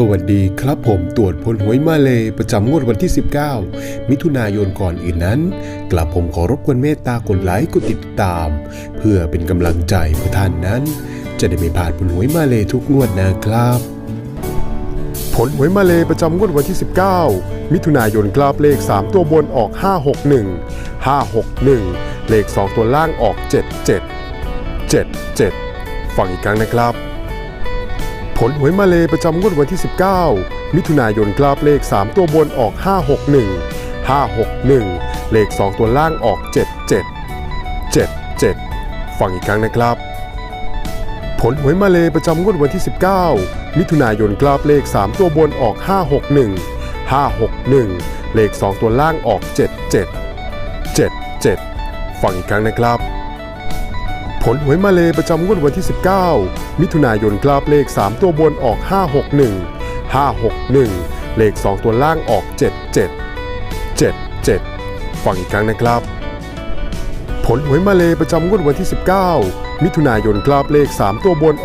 สวัสดีครับผมตรวจผลหวยมาเลยประจำงวดวันที่ 19 มิถุนายนก่อนอื่นนั้น กลับผมขอรบกวนเมตตากดไลค์กดติดตาม เพื่อเป็นกำลังใจเพื่อท่านนั้น จะได้ไม่พลาดผลหวยมาเลยทุกงวดนะครับ ผลหวยมาเลยประจำงวดวันที่ 19 มิถุนายนกราบเลข 3 ตัวบนออก 561 561 เลข 2 ตัวล่างออก 77 77 ฟังอีกครั้งนะครับ ผลหวยมาเลยประจำงวดวันที่ 19 มิถุนายนกราบเลข 3 ตัวบนออก 561 561 เลข 2 ตัวล่างออก 77 77 ฟังอีกครั้งนะครับ ผลหวยมาเลยประจำงวดวันที่ 19 มิถุนายนกราบเลข 3 ตัวบนออก 561 561 เลข 2 ตัวล่างออก 77 77 ฟังอีกครั้งนะครับ ผลหวยมาเลยประจำงวดวันที่ 19 มิถุนายนกราบเลข 3 ตัวบนออก 561 561 เลข 2 ตัวล่างออก 77 77 ฟังอีกครั้งนะครับ ผลหวยมาเลยประจำงวดวันที่ 19 มิถุนายนกราบเลข 3 ตัวบนออก